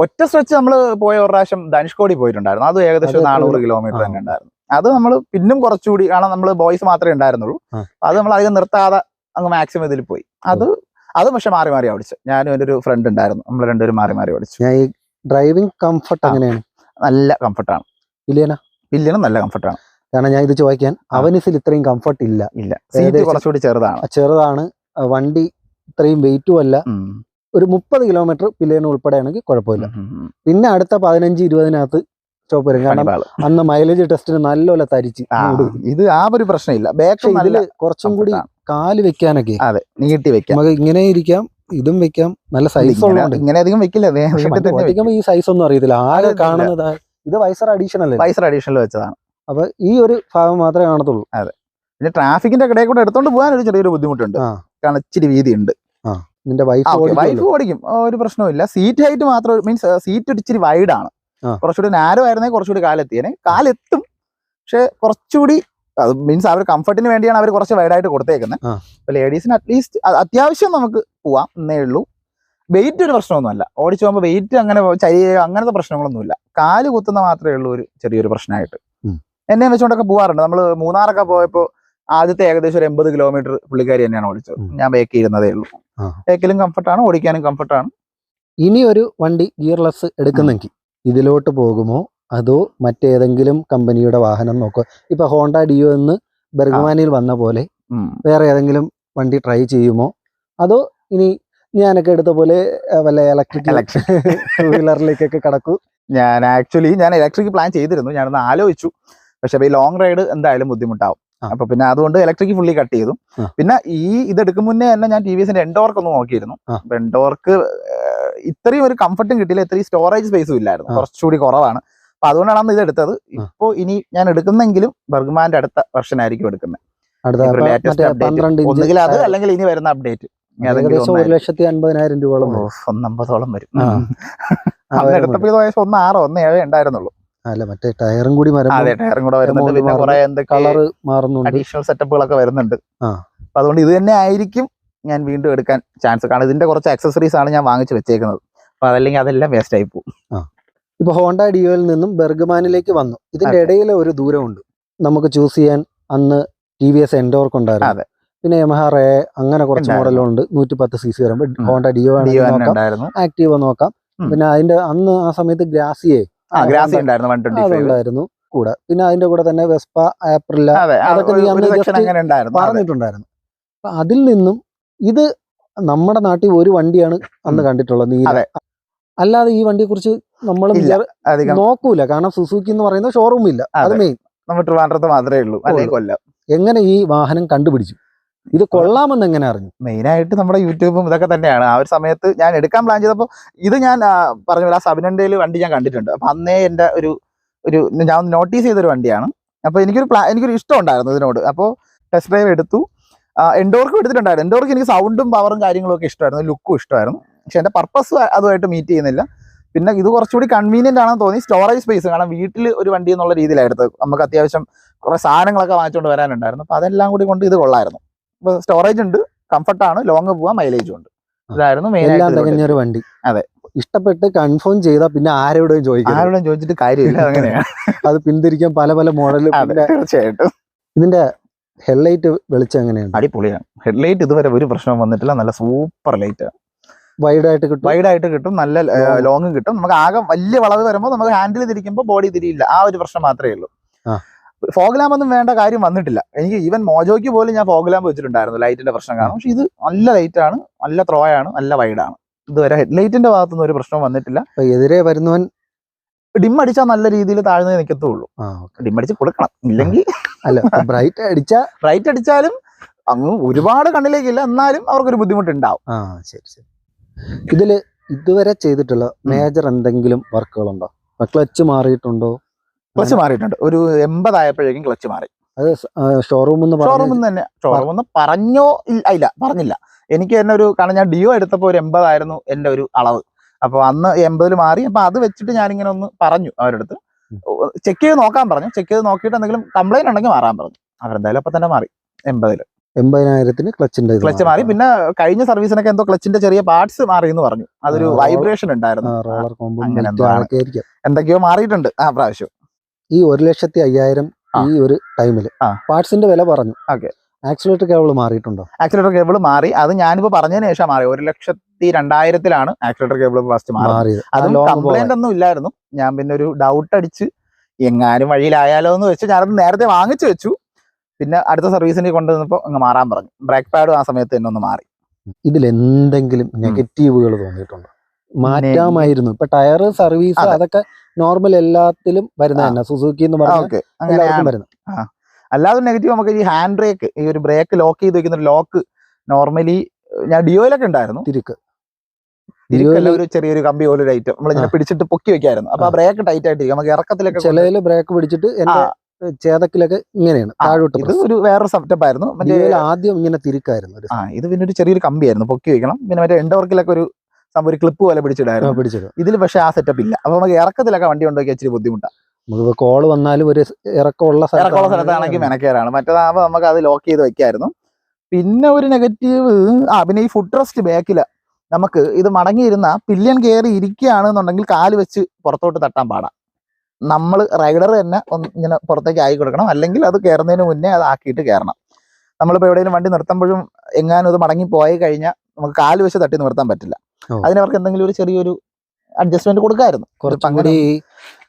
ഒറ്റ സ്ട്രെച്ച് നമ്മൾ പോയ ഒരു പ്രാവശ്യം ധനുഷ്കോടി പോയിട്ടുണ്ടായിരുന്നു. അത് ഏകദേശം നാനൂറ് കിലോമീറ്റർ തന്നെ ഉണ്ടായിരുന്നു. അത് നമ്മൾ പിന്നും കുറച്ചുകൂടി കാരണം നമ്മൾ ബോയ്സ് മാത്രമേ ഉണ്ടായിരുന്നുള്ളൂ. അത് നമ്മൾ അധികം നിർത്താതെ അങ്ങ് മാക്സിമം ഇതിൽ പോയി. അത് അത് പക്ഷെ മാറി മാറി ഓടിച്ചു. ഞാനും എന്റെ ഒരു ഫ്രണ്ട് ഉണ്ടായിരുന്നു. നമ്മൾ രണ്ടുപേരും മാറി മാറി ഓടിച്ചു. ഞാൻ ഈ ഡ്രൈവിംഗ് കംഫർട്ട് അങ്ങനെയാണ് നല്ല കംഫർട്ടാണ് പിലിയന പില്ലിനും നല്ല കംഫർട്ടാണ് കാരണം ഞാൻ ഇത് ചോദിക്കാൻ അവനിസിൽ ഇത്രയും കംഫർട്ട് ഇല്ല. ഇല്ല. സീറ്റ് കുറച്ചുകൂടി ചെറുതാണ്. ചെറുതാണ്. വണ്ടി ഇത്രയും വെയിറ്റും അല്ല. ഒരു മുപ്പത് കിലോമീറ്റർ പിലിയൻ ഉൾപ്പെടെയാണെങ്കിൽ കുഴപ്പമില്ല. പിന്നെ അടുത്ത പതിനഞ്ച് ഇരുപതിനകത്ത് സ്റ്റോപ്പ് വരും. കാരണം അന്ന് മൈലേജ് ടെസ്റ്റിന് നല്ലപോലെ തരിച്ച് ഇത് ആ ഒരു പ്രശ്നമില്ല. ബാക്ക് ഇതിൽ കുറച്ചും കൂടി കാൽ വെക്കാനൊക്കെ അതെ നീട്ടി വെക്കാം. നമുക്ക് ഇങ്ങനെ ഇരിക്കാം ഇതും വെക്കാം. നല്ല സൈസ് ഇങ്ങനെ- അധികം വെക്കില്ല. ഈ സൈസ് ഒന്നും അറിയത്തില്ല. ആകെ. കാണുന്നത് ഇത് വൈസർ അഡീഷണൽ വൈസർ അഡീഷണൽ വെച്ചതാണ്. അപ്പൊ ഈ ഒരു ഭാഗം മാത്രമേ കാണത്തുള്ളൂ. അതെ. പിന്നെ ട്രാഫിക്കിന്റെ ഇടയിൽ കൂടെ എടുത്തോണ്ട് പോകാൻ ഒരു ചെറിയൊരു ബുദ്ധിമുട്ടുണ്ട്. കാരണം ഇച്ചിരി വീതി ഉണ്ട് നിന്റെ വൈഫ് വൈഫ് ഓടിക്കും. ഒരു പ്രശ്നവും സീറ്റ് ഹൈറ്റ് മാത്രം മീൻസ് സീറ്റ് ഒരു ഇച്ചിരി വൈഡ് ആണ്. കുറച്ചുകൂടി നാരോ ആയിരുന്നെങ്കിൽ കുറച്ചുകൂടി കാലെത്തിയേനെ. കാലെത്തും. പക്ഷെ കുറച്ചുകൂടി അത് മീൻസ് അവർ കംഫർട്ടിന് വേണ്ടിയാണ് അവർ കുറച്ച് വൈഡായിട്ട് കൊടുത്തേക്കുന്നത്. അപ്പൊ ലേഡീസിന് അറ്റ്ലീസ്റ്റ് അത്യാവശ്യം നമുക്ക് പോവാം എന്നേ ഉള്ളൂ. വെയിറ്റ് ഒരു പ്രശ്നമൊന്നുമല്ല. ഓടിച്ചു പോകുമ്പോൾ വെയിറ്റ് അങ്ങനെ ചരിയ അങ്ങനത്തെ പ്രശ്നങ്ങളൊന്നുമില്ല. കാൽ കുത്തുന്ന മാത്രമേ ഉള്ളൂ ഒരു ചെറിയൊരു പ്രശ്നമായിട്ട്. എന്നെ വെച്ചുകൊണ്ടൊക്കെ പോവാറുണ്ട്. നമ്മൾ മൂന്നാറൊക്കെ പോയപ്പോൾ ആദ്യത്തെ ഏകദേശം ഒരു എൺപത് കിലോമീറ്റർ പുള്ളിക്കാരി തന്നെയാണ് ഓടിച്ചത്. ഞാൻ ബേക്ക് ഇരുന്നതേ ഉള്ളൂ. ബേക്കിലും കംഫർട്ടാണ് ഓടിക്കാനും കംഫർട്ടാണ് ഇനി ഒരു വണ്ടി ഗിയർലെസ് എടുക്കുന്നെങ്കിൽ ഇതിലോട്ട് പോകുമോ? അതോ മറ്റേതെങ്കിലും കമ്പനിയുടെ വാഹനം നോക്കുക ഇപ്പൊ ഹോണ്ട ഡിയോ എന്ന് ബെർഗ്മാനിൽ വന്ന പോലെ വേറെ ഏതെങ്കിലും വണ്ടി ട്രൈ ചെയ്യുമോ? അതോ ഇനി ഞാനൊക്കെ എടുത്ത പോലെ വല്ല ഇലക്ട്രിക്. ടൂ വീലറിലേക്കൊക്കെ കടക്കൂ? ഞാൻ ആക്ച്വലി ഞാൻ ഇലക്ട്രിക് പ്ലാൻ ചെയ്തിരുന്നു. ഞാനൊന്ന് ആലോചിച്ചു. പക്ഷെ ഈ ലോങ് റൈഡ് എന്തായാലും ബുദ്ധിമുട്ടാവും. അപ്പൊ പിന്നെ അതുകൊണ്ട് ഇലക്ട്രിക് ഫുള്ളി കട്ട് ചെയ്തു. പിന്നെ ഈ ഇതെടുക്കും മുന്നേ തന്നെ ഞാൻ ടി വി എസിന്റെ എൻഡോർക്ക് ഒന്ന് നോക്കിയിരുന്നു. അപ്പൊ എൻഡോർക്ക് ഇത്രയും ഒരു കംഫർട്ടും കിട്ടിയില്ല. ഇത്രയും സ്റ്റോറേജ് സ്പേസും ഇല്ലായിരുന്നു. കുറച്ചുകൂടി കുറവാണ്. അപ്പൊ അതുകൊണ്ടാണ് അന്ന് ഇത് എടുത്തത്. ഇപ്പോ ഇനി ഞാൻ എടുക്കുന്നെങ്കിലും ബർഗ്മാന്റെ അടുത്ത വെർഷൻ ആയിരിക്കും എടുക്കുന്നത് ഒന്നുകിൽ അത് അല്ലെങ്കിൽ ഇനി വരുന്ന അപ്ഡേറ്റ് ഏകദേശം ഒരു ലക്ഷത്തി അൻപതിനായിരം രൂപയോളം. ഒന്നമ്പതോളം വരും. അന്ന് എടുത്തപ്പോൾ ഇത് ഒന്ന് ആറോ ഒന്ന് ഏഴോ ഉണ്ടായിരുന്നുള്ളൂ. അല്ല മറ്റേ ടയറും കൂടി അതെ ടയറും കൂടെ വരുന്നുണ്ട്. പിന്നെ. കുറെ കളർ മാറുന്നുണ്ട്. അഡീഷണൽ സെറ്റപ്പുകളൊക്കെ വരുന്നുണ്ട്. ആ. അപ്പൊ അതുകൊണ്ട് ഇത് തന്നെ ആയിരിക്കും ഞാൻ വീണ്ടും എടുക്കാൻ ചാൻസ് കാരണം ഇതിന്റെ കുറച്ച് അക്സസറീസ് ആണ് ഞാൻ വാങ്ങിച്ചു വെച്ചേക്കുന്നത്. അപ്പൊ അതല്ലെങ്കിൽ അതെല്ലാം വേസ്റ്റ് ആയി പോകും. ഇപ്പൊ ഹോണ്ട ഡിയോയിൽ നിന്നും ബെർഗ്മാനിലേക്ക് വന്നു. ഇതിന്റെ. ഇടയിൽ ഒരു ദൂരമുണ്ട്. നമുക്ക് ചൂസ് ചെയ്യാൻ അന്ന് ടി വി എസ് എൻഡോർക്ക് ഉണ്ടായിരുന്നു. പിന്നെ യമഹ റേ അങ്ങനെ കുറച്ച്. മോഡലുണ്ട് നൂറ്റി പത്ത് സി സി വരുമ്പോൾ ഹോണ്ട ഡിയോ ആക്റ്റീവ് നോക്കാം. പിന്നെ അതിന്റെ അന്ന് ആ സമയത്ത് ഗ്രാസിയെ ഗ്രാസി ഉണ്ടായിരുന്നു വൺ ട്വന്റി ഫൈവ് കൂടെ. പിന്നെ അതിന്റെ കൂടെ തന്നെ വെസ്പ ഏപ്രിൽ അതൊക്കെ നീ അന്ന് ഉണ്ടായിരുന്നു പറഞ്ഞിട്ടുണ്ടായിരുന്നു. അപ്പൊ അതിൽ നിന്നും ഇത് നമ്മുടെ നാട്ടിൽ ഒരു വണ്ടിയാണ് അന്ന്. കണ്ടിട്ടുള്ളത് നീല. അല്ലാതെ ഈ വണ്ടിയെ കുറിച്ച് നമ്മൾ നോക്കൂല. കാരണം സുസുക്കി എന്ന് പറയുന്ന ഷോറൂം ഇല്ല. അത് അതെ. മെയിൻ നമ്മൾ ട്രിവാൻഡ്രത്ത് മാത്രമേ ഉള്ളൂ അല്ലെങ്കിൽ കൊല്ലം? എങ്ങനെ ഈ വാഹനം കണ്ടുപിടിച്ചു? ഇത് കൊള്ളാമെന്ന് എങ്ങനെ അറിഞ്ഞു? മെയിൻ ആയിട്ട് നമ്മുടെ യൂട്യൂബും ഇതൊക്കെ തന്നെയാണ്. ആ ഒരു സമയത്ത് ഞാൻ എടുക്കാൻ പ്ലാൻ ചെയ്തപ്പോൾ ഇത് ഞാൻ പറഞ്ഞു ആ സബിനന്റെയിൽ വണ്ടി ഞാൻ കണ്ടിട്ടുണ്ട്. അപ്പൊ അന്നേ എന്റെ ഒരു ഒരു ഞാൻ നോട്ടീസ് ചെയ്തൊരു വണ്ടിയാണ്. അപ്പൊ എനിക്കൊരു പ്ലാ എനിക്കൊരു ഇഷ്ടം ഉണ്ടായിരുന്നു ഇതിനോട്. അപ്പോൾ ടെസ്റ്റ് ഡ്രൈവ് എടുത്തു. എൻഡോർക്കും എടുത്തിട്ടുണ്ടായിരുന്നു. എൻഡോർക്ക് എനിക്ക് സൗണ്ടും പവറും കാര്യങ്ങളും ഒക്കെ ഇഷ്ടമായിരുന്നു. ലുക്കും ഇഷ്ടമായിരുന്നു. പക്ഷെ എന്റെ പർപ്പസ് അതുമായിട്ട് മീറ്റ് ചെയ്യുന്നില്ല. പിന്നെ ഇത് കുറച്ചുകൂടി കൺവീനിയന്റ് ആണെന്ന് തോന്നി. സ്റ്റോറേജ് സ്പേസ് കാരണം വീട്ടിൽ ഒരു വണ്ടി എന്നുള്ള എടുത്തത് നമുക്ക് അത്യാവശ്യം കുറേ സാധനങ്ങളൊക്കെ വാങ്ങിച്ചുകൊണ്ട് വരാനുണ്ടായിരുന്നു. അപ്പൊ അതെല്ലാം കൂടി കൊണ്ട് ഇത് കൊള്ളായിരുന്നു. സ്റ്റോറേജ് ഉണ്ട് കംഫർട്ടാണ് ലോങ് പോവാൻ മൈലേജും ഉണ്ട്. ഇതായിരുന്നു മെയിൻ എല്ലാം തികഞ്ഞൊരു വണ്ടി. അതെ. ഇഷ്ടപ്പെട്ട് കൺഫേം ചെയ്താൽ പിന്നെ ആരോടും ചോദിക്കും ആരോടും ചോദിച്ചിട്ട് കാര്യമില്ല അങ്ങനെയാണ് അത് പിന്തിരിക്കാൻ പല പല മോഡൽ പിന്നെ തീർച്ചയായിട്ടും. ഇതിന്റെ ഹെഡ്ലൈറ്റ് വെളിച്ചം എങ്ങനെയാണ് അടിപൊളിയാണ്. ഹെഡ്ലൈറ്റ് ഇതുവരെ ഒരു പ്രശ്നം വന്നിട്ടില്ല. നല്ല സൂപ്പർ ലൈറ്റ് വൈഡ് ആയിട്ട് കിട്ടും? വൈഡ് ആയിട്ട് കിട്ടും നല്ല. ലോങ്ങും കിട്ടും. നമുക്ക് ആകെ വലിയ വളവ് വരുമ്പോൾ നമുക്ക് ഹാൻഡിൽ തിരിക്കുമ്പോൾ ബോഡി തിരിയില്ല. ആ ഒരു പ്രശ്നം മാത്രമേ ഉള്ളൂ. ഫോഗ് ലാമ്പ് ഒന്നും വേണ്ട കാര്യം വന്നിട്ടില്ല. എനിക്ക് ഈവൻ മോജോയ്ക്ക് പോലും ഞാൻ ഫോഗ് ലാമ്പ് വെച്ചിട്ടുണ്ടായിരുന്നു ലൈറ്റിന്റെ പ്രശ്നം കാരണം. പക്ഷെ ഇത് നല്ല ലൈറ്റാണ് ആണ് നല്ല ത്രോ ആണ് നല്ല വൈഡ് ആണ്. ഇതുവരെ ഹെഡ്ലൈറ്റിന്റെ ഭാഗത്തുനിന്ന് ഒരു പ്രശ്നം വന്നിട്ടില്ല. എതിരെ വരുന്നവൻ ഡിം അടിച്ചാൽ നല്ല രീതിയിൽ താഴ്ന്നേ നിൽക്കത്തുള്ളൂ ആ ഡിം അടിച്ച് കൊടുക്കണം. ഇല്ലെങ്കിൽ അല്ല ബ്രൈറ്റ് അടിച്ച ബ്രൈറ്റ് അടിച്ചാലും അങ്ങ് ഒരുപാട് കണ്ണിലേക്കില്ല. എന്നാലും അവർക്കൊരു ബുദ്ധിമുട്ടുണ്ടാവും. ആ ശരി ശരി. ഇതിൽ ഇതുവരെ ചെയ്തിട്ടുള്ള മേജർ എന്തെങ്കിലും വർക്കുകളുണ്ടോ ക്ലച്ച് മാറിയിട്ടുണ്ടോ? ക്ലച്ച് മാറിയിട്ടുണ്ട്. ഒരു എൺപതായപ്പോഴേക്കും ക്ലച്ച് മാറി. അത് ഷോറൂമിൽ പറഞ്ഞു ഷോറൂമിൽ നിന്ന് തന്നെ. ഷോറൂമിൽ നിന്ന് പറഞ്ഞോ ഇല്ല ഇല്ല പറഞ്ഞില്ല. എനിക്ക് തന്നെ ഒരു കാരണം ഞാൻ ഡിയോ എടുത്തപ്പോൾ ഒരു എൺപതായിരുന്നു എന്റെ ഒരു അളവ്. അപ്പോൾ അന്ന് എൺപതിൽ മാറി. അപ്പോൾ അത് വെച്ചിട്ട് ഞാനിങ്ങനെ ഒന്ന് പറഞ്ഞു അവരടുത്ത്. ചെക്ക് ചെയ്ത് നോക്കാൻ പറഞ്ഞു. ചെക്ക് ചെയ്ത് നോക്കിയിട്ട് എന്തെങ്കിലും കംപ്ലൈന്റ് ഉണ്ടെങ്കിൽ മാറാൻ പറഞ്ഞു. അവരെന്തായാലും അപ്പൊ തന്നെ മാറി എൺപതിൽ എൺപതിനായിരത്തിന് ക്ലച്ചിന്റെ ക്ലച്ച് മാറി. പിന്നെ കഴിഞ്ഞ സർവീസിനൊക്കെ എന്തോ ക്ലച്ചിന്റെ ചെറിയ പാർട്സ് മാറി എന്ന് പറഞ്ഞു. അതൊരു വൈബ്രേഷൻ ഉണ്ടായിരുന്നു. എന്തൊക്കെയോ മാറിയിട്ടുണ്ട് ആ പ്രാവശ്യം. ഈ ഒരു ലക്ഷത്തി അയ്യായിരം. ഈ ഒരു ടൈമിൽ. പാർട്സിന്റെ വില പറഞ്ഞു. ഓക്കെ. ആക്സിലേറ്റർ കേബിൾ മാറിയിട്ടുണ്ടോ? ആക്സിലേറ്റർ കേബിൾ മാറി. അത് ഞാനിപ്പോ പറഞ്ഞതിന് ശേഷം മാറി. ഒരു ലക്ഷത്തി രണ്ടായിരത്തിലാണ് ആക്സിലേറ്റർ കേബിൾ ഫസ്റ്റ് മാറിയത്. അത് അതും കംപ്ലൈന്റ് ഒന്നും ഇല്ലായിരുന്നു. ഞാൻ പിന്നെ ഒരു ഡൗട്ട് അടിച്ച് എങ്ങാനും വഴിയിലായാലോ എന്ന് വെച്ച് ഞാനത് നേരത്തെ വാങ്ങിച്ചു വെച്ചു. പിന്നെ അടുത്ത സർവീസിന് കൊണ്ടുവന്നപ്പോൾ അങ്ങ് മാറാൻ പറഞ്ഞു. ബ്രേക്ക് പാഡും ആ സമയത്ത് തന്നെ ഒന്ന് മാറി. ഇതിൽ എന്തെങ്കിലും നെഗറ്റീവുകൾ തോന്നിയിട്ടുണ്ടോ? മാറ്റാമായിരുന്നു. ഇപ്പൊ ടയർ സർവീസ് അതൊക്കെ നോർമൽ എല്ലാത്തിലും വരുന്ന സുസൂക്കി തന്നെ. സുസുക്കി എന്ന് പറഞ്ഞാൽ വരുന്നത്. അല്ലാതെ നെഗറ്റീവ് നമുക്ക് ഈ ഹാൻഡ് ബ്രേക്ക് ഈ ഒരു ബ്രേക്ക് ലോക്ക് ചെയ്ത് വെക്കുന്ന ലോക്ക് നോർമലി ഞാൻ ഡിയോയിലൊക്കെ ഉണ്ടായിരുന്നു. തിരുക്ക്. തിരിക്കല്ല ഒരു ചെറിയൊരു കമ്പി പോലെ ഒരു ഐറ്റം നമ്മൾ ഇങ്ങനെ പിടിച്ചിട്ട് പൊക്കി വെക്കായിരുന്നു. അപ്പൊ ആ. ബ്രേക്ക് ടൈറ്റ് ആയിട്ട് നമുക്ക് ഇറക്കത്തിലൊക്കെ ചിലയിൽ ബ്രേക്ക് പിടിച്ചിട്ട് ചേതക്കിലൊക്കെ ഇങ്ങനെയാണ്. താഴോട്ട് ഇത് ഒരു വേറെ സെറ്റപ്പ് ആയിരുന്നു. മറ്റേ ആദ്യം ഇങ്ങനെ തിരുക്കായിരുന്നു ആ. ഇത് പിന്നെ ഒരു ചെറിയൊരു കമ്പിയായിരുന്നു. പൊക്കി വെക്കണം. പിന്നെ മറ്റേ എൻഡവർക്കിലൊക്കെ ഒരു ഒരു ക്ലിപ്പ് പോലെ പിടിച്ചിടായിരുന്നു. പിടിച്ചത് ഇതിൽ പക്ഷെ ആ സെറ്റപ്പ് ഇല്ല. അപ്പൊ നമുക്ക് ഇറക്കത്തിലൊക്കെ വണ്ടി കൊണ്ടുപോയി ഇച്ചിരി ബുദ്ധിമുട്ടാണ് നമുക്ക് കോൾ വന്നാലും ഒരു ഇറക്കമുള്ള ഇറക്കമുള്ള സ്ഥലത്താണെങ്കിൽ മെനക്കേറാണ് മറ്റേതാകുമ്പോൾ നമുക്ക് അത് ലോക്ക് ചെയ്ത് വെക്കായിരുന്നു. പിന്നെ ഒരു നെഗറ്റീവ് ആ പിന്നെ ഈ ഫുഡ് റെസ്റ്റ് ബാക്കിൽ നമുക്ക് ഇത് മടങ്ങിയിരുന്ന പില്ലൻ കയറി ഇരിക്കുകയാണെന്നുണ്ടെങ്കിൽ കാൽ വെച്ച് പുറത്തോട്ട് തട്ടാൻ പാടാം. നമ്മൾ റൈഡർ തന്നെ ഒന്ന് ഇങ്ങനെ പുറത്തേക്ക് ആയി കൊടുക്കണം. അല്ലെങ്കിൽ അത് കയറുന്നതിന് മുന്നേ അത് ആക്കിയിട്ട് കയറണം. നമ്മളിപ്പോൾ എവിടെയെങ്കിലും വണ്ടി നിർത്തുമ്പോഴും എങ്ങാനും ഇത് മടങ്ങി പോയി കഴിഞ്ഞാൽ നമുക്ക് കാൽ വെച്ച് തട്ടി നിർത്താൻ പറ്റില്ല. അതിനവർക്ക് എന്തെങ്കിലും ഒരു ചെറിയൊരു അഡ്ജസ്റ്റ്മെന്റ് കൊടുക്കായിരുന്നു. കുറച്ചും അങ്ങനെ- കൂടി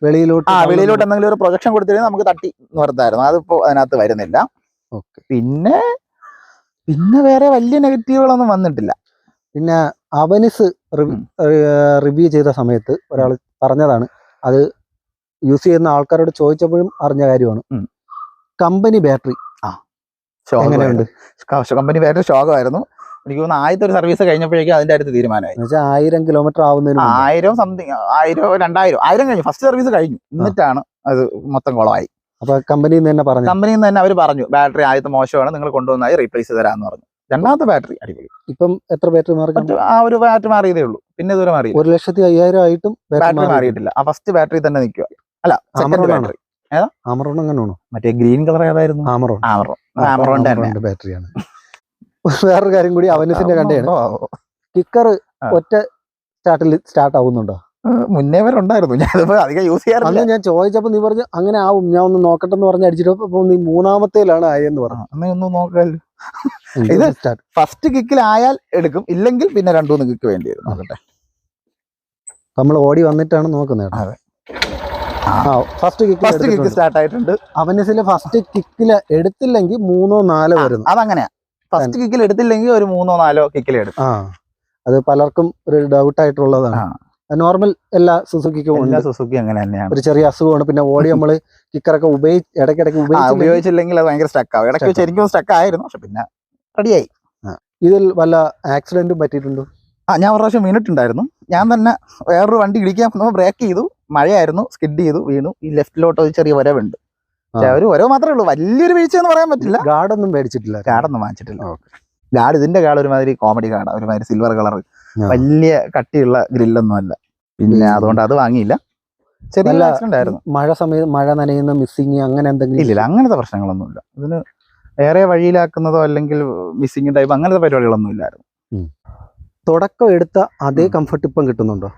വെളിയിലോട്ട് ആ വെളിയിലോട്ട് എന്തെങ്കിലും ഒരു പ്രൊജക്ഷൻ കൊടുത്തിരുന്നെങ്കിൽ നമുക്ക് തട്ടി നിർത്തായിരുന്നു. അതിപ്പോ അതിനകത്ത് വരുന്നില്ല. പിന്നെ പിന്നെ വേറെ വലിയ നെഗറ്റീവുകളൊന്നും വന്നിട്ടില്ല. പിന്നെ അവനിസ് റിവ്യൂ ചെയ്ത സമയത്ത് ഒരാൾ പറഞ്ഞതാണ് അത് യൂസ് ചെയ്യുന്ന ആൾക്കാരോട് ചോദിച്ചപ്പോഴും അറിഞ്ഞ കാര്യമാണ്. കമ്പനി ബാറ്ററി ആ എങ്ങനെയുണ്ട്? കമ്പനി ബാറ്ററി ശോകമായിരുന്നു. എനിക്ക് തോന്നുന്നു ആദ്യത്തെ ഒരു സർവീസ് കഴിഞ്ഞപ്പോഴേക്കും അതിന്റെ അടുത്ത് തീരുമാനമായി. ആയിരം കിലോമീറ്റർ ആവുന്നതിന്. ആയിരം സംതിങ് ആയിരം രണ്ടായിരം ആയിരം കഴിഞ്ഞു. ഫസ്റ്റ് സർവീസ് കഴിഞ്ഞു. എന്നിട്ടാണ് അത് മൊത്തം കുളമായി. അപ്പൊ കമ്പനി നിന്ന് തന്നെ പറഞ്ഞു. കമ്പനിയിൽ നിന്ന് തന്നെ അവർ പറഞ്ഞു ബാറ്ററി ആദ്യത്തെ മോശമാണ് നിങ്ങൾ കൊണ്ടുവന്നായി റീപ്ലേസ് ചെയ്ത് തരാമെന്ന് പറഞ്ഞു. രണ്ടാമത്തെ ബാറ്ററി അടിപൊളി. ഇപ്പം എത്ര ബാറ്ററി മാറി ആ ഒരു ബാറ്ററി മാറിയതേ ഉള്ളൂ. പിന്നെ ഇതുവരെ മാറി ഒരു ലക്ഷത്തി അയ്യായിരം ആയിട്ടും ബാറ്ററി മാറിയിട്ടില്ല. ആ ഫസ്റ്റ് ബാറ്ററി തന്നെ നിൽക്കുക അല്ല സെക്കൻഡ് ബാറ്ററി ഏതാ? ബാറ്ററി ആമറോൺ അങ്ങനെയാണോ മറ്റേ ഗ്രീൻ കളർ ഏതായിരുന്നു? ആമറോൺ ആമറോൺ ആമറോണിന്റെ ബാറ്ററിയാണ് വേറൊരു കാര്യം കൂടി അവനസിന്റെ കണ്ടയാണ് കിക്കർ ഒറ്റ സ്റ്റാർട്ടിൽ സ്റ്റാർട്ട് ആവുന്നുണ്ടോ മുന്നേ വരെ ഉണ്ടായിരുന്നു. ഞാൻ അധികം യൂസ് ചെയ്യാറില്ല. ഞാൻ ചോദിച്ചപ്പോ നീ പറഞ്ഞു അങ്ങനെ ആവും ഞാൻ ഒന്ന് നോക്കട്ടെ എന്ന് പറഞ്ഞ് അടിച്ചിട്ട് അപ്പൊ നീ മൂന്നാമത്തേലാണ് ആയെന്ന് പറഞ്ഞു. അങ്ങനെ ഒന്ന് നോക്കാമല്ലോ ഇത് ഫസ്റ്റ് കിക്കിലായാൽ എടുക്കും ഇല്ലെങ്കിൽ പിന്നെ രണ്ടുമൂന്ന് കിക്ക് വേണ്ടി വരും നോക്കട്ടെ. നമ്മൾ ഓടി വന്നിട്ടാണ് നോക്കുന്നത്. അതെ. First kick first kick start ആയിട്ടുണ്ട്. അവനസിലെ ഫസ്റ്റ് കിക്കിൽ എടുത്തില്ലെങ്കിൽ മൂന്നോ നാലോ വരുന്നു. അതങ്ങനെയാ. ഫസ്റ്റ് കിക്കിൽ എടുത്തില്ലെങ്കിൽ ഒരു മൂന്നോ നാലോ കിക്കിൽ എടുക്കും. ആ അത് പലർക്കും ഒരു ഡൗട്ട് ആയിട്ടുള്ളതാണ്. നോർമൽ എല്ലാ സുസുക്കിക്കും എല്ലാ സുസുക്കി അങ്ങനെ തന്നെയാണ്. ഒരു ചെറിയ അസുഖമാണ്. പിന്നെ ഓടി നമ്മൾ കിക്കറൊക്കെ ഉപയോഗിച്ച് ഇടയ്ക്കിടയ്ക്ക് ഉപയോഗിച്ചില്ലെങ്കിൽ അത് ഭയങ്കര സ്റ്റക്ക് ആവും. ഇടയ്ക്ക് ശരിക്കും സ്റ്റക്ക് ആയിരുന്നു. പക്ഷെ പിന്നെ റെഡിയായി ഇതിൽ വല്ല ആക്സിഡന്റും പറ്റിയിട്ടുണ്ടോ? ആ ഞാൻ ഒരു പ്രാവശ്യം വീണിട്ടുണ്ടായിരുന്നു. ഞാൻ തന്നെ വേറൊരു വണ്ടി ഇടിക്കാൻ ബ്രേക്ക് ചെയ്തു. മഴയായിരുന്നു. സ്കിഡ് ചെയ്തു. വീണു. ഈ ലെഫ്റ്റിലോട്ട് ഒരു ചെറിയ വരവുണ്ട്. ഒരു ഓരോ മാത്രമേ ഉള്ളൂ. വലിയൊരു വീഴ്ച എന്ന് പറയാൻ പറ്റില്ല. ഗാർഡൊന്നും മേടിച്ചിട്ടില്ല. ഗാർഡൊന്നും വാങ്ങിച്ചിട്ടില്ല. ഗാർഡ് ഗാഡ് ഇതിന്റെ ഗാർഡ് ഒരുമാതിരി കോമഡി ഗാർഡ്. ഒരുമാതിരി സിൽവർ കളർ വലിയ കട്ടിയുള്ള ഗ്രില്ലൊന്നും അല്ല. പിന്നെ അതുകൊണ്ട് അത് വാങ്ങിയില്ല. ചെറിയ മഴ സമയത്ത് മഴ നനയുന്ന മിസ്സിങ് അങ്ങനെ എന്തെങ്കിലും ഇല്ലില്ല അങ്ങനത്തെ പ്രശ്നങ്ങളൊന്നും ഇല്ല ഇതിന് വേറെ വഴിയിലാക്കുന്നതോ അല്ലെങ്കിൽ മിസ്സിംഗ് ടൈപ്പ് അങ്ങനത്തെ പരിപാടികളൊന്നും ഇല്ലായിരുന്നു. തുടക്കം എടുത്ത അതേ. കംഫർട്ട് ഇപ്പം കിട്ടുന്നുണ്ടോ?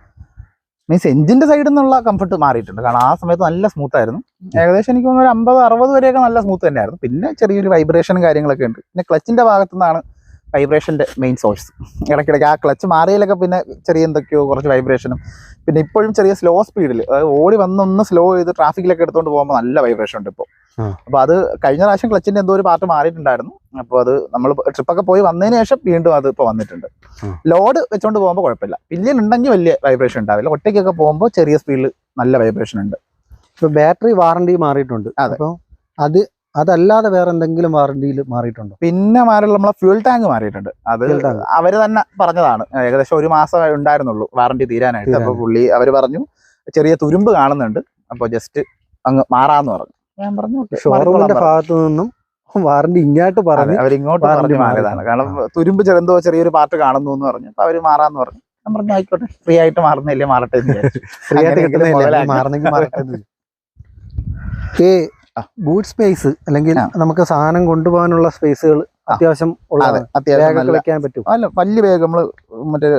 മീൻസ് എഞ്ചിന്റെ സൈഡിൽ നിന്നുള്ള കംഫർട്ട് മാറിയിട്ടുണ്ട്. കാരണം ആ സമയത്ത് നല്ല സ്മൂത്ത് ആയിരുന്നു. ഏകദേശം എനിക്ക് തോന്നുന്നു ഒരു അമ്പത് അറുപത് വരെയൊക്കെ നല്ല സ്മൂത്ത് തന്നെയായിരുന്നു. പിന്നെ ചെറിയൊരു വൈബ്രേഷനും കാര്യങ്ങളൊക്കെ ഉണ്ട്. പിന്നെ ക്ലച്ചിന്റെ ഭാഗത്തു നിന്നാണ് വൈബ്രേഷന്റെ മെയിൻ സോഴ്സ് ഇടയ്ക്കിടയ്ക്ക് ആ ക്ലച്ച് മാറിയാലൊക്കെ പിന്നെ ചെറിയ എന്തൊക്കെയോ കുറച്ച് വൈബ്രേഷനും പിന്നെ ഇപ്പോഴും ചെറിയ സ്ലോ സ്പീഡിൽ അതായത് ഓടി വന്നൊന്ന് സ്ലോ ചെയ്ത് ട്രാഫിക്കിലൊക്കെ എടുത്തുകൊണ്ട് പോകുമ്പോൾ നല്ല വൈബ്രേഷൻ ഉണ്ട് ഇപ്പോൾ അപ്പോൾ അത് കഴിഞ്ഞ പ്രാവശ്യം ക്ലച്ചിന്റെ എന്തോ ഒരു പാർട്ട് മാറിയിട്ടുണ്ടായിരുന്നു. അപ്പോൾ അത് നമ്മൾ ട്രിപ്പൊക്കെ പോയി വന്നതിന് ശേഷം വീണ്ടും അത് ഇപ്പോൾ വന്നിട്ടുണ്ട്. ലോഡ് വെച്ചുകൊണ്ട് പോകുമ്പോൾ കുഴപ്പമില്ല. പില്ലിയൻ ഉണ്ടെങ്കിൽ വലിയ വൈബ്രേഷൻ ഉണ്ടാവില്ല. ഒറ്റയ്ക്കൊക്കെ പോകുമ്പോൾ ചെറിയ സ്പീഡിൽ നല്ല വൈബ്രേഷൻ ഉണ്ട്. ഇപ്പോൾ ബാറ്ററി വാറണ്ടി മാറിയിട്ടുണ്ട്. അതെ. അത് അതല്ലാതെ വേറെ എന്തെങ്കിലും വാറണ്ടിയിൽ മാറിയിട്ടുണ്ടോ? പിന്നെ മാറിയുള്ള നമ്മളെ ഫ്യൂൽ ടാങ്ക് മാറിയിട്ടുണ്ട്. അത് അവർ അവർ തന്നെ പറഞ്ഞതാണ്. ഏകദേശം ഒരു മാസം ഉണ്ടായിരുന്നുള്ളൂ വാറണ്ടി തീരാനായിട്ട്. അപ്പൊ തീരാനായിട്ട്. പുള്ളി അവർ പറഞ്ഞു ചെറിയ തുരുമ്പ് കാണുന്നുണ്ട്. അപ്പൊ ജസ്റ്റ് അങ്ങ് മാറാന്ന് പറഞ്ഞു. ഞാൻ പറഞ്ഞു "Okay, ഷോറൂമിന്റെ ഭാഗത്ത് നിന്നും വാറണ്ടി ഇങ്ങോട്ട് പറഞ്ഞു അവർ അവരിങ്ങോട്ട് വാറണ്ടി പറഞ്ഞു മാറിയതാണ്. കാരണം തുരുമ്പ് ചെറുതോ ചെറിയൊരു പാർട്ട് കാണുന്നു എന്ന് പറഞ്ഞു. അപ്പൊ അവർ മാറാന്ന് പറഞ്ഞു. ഞാൻ പറഞ്ഞു ആയിക്കോട്ടെ ഫ്രീ ആയിട്ട് മാറുന്നില്ലേ മാറട്ടെ. ഫ്രീ ആയിട്ട്. മാറണമെങ്കിൽ മാറട്ടെ. ഈ. ബൂട്ട് സ്പേസ് അല്ലെങ്കിൽ നമുക്ക് സാധനം കൊണ്ടുപോകാനുള്ള സ്പേസുകൾ അത്യാവശ്യം അതെ അത്യാവശ്യം വെക്കാൻ പറ്റും. അല്ല വലിയ ബാഗ് നമ്മൾ മറ്റേ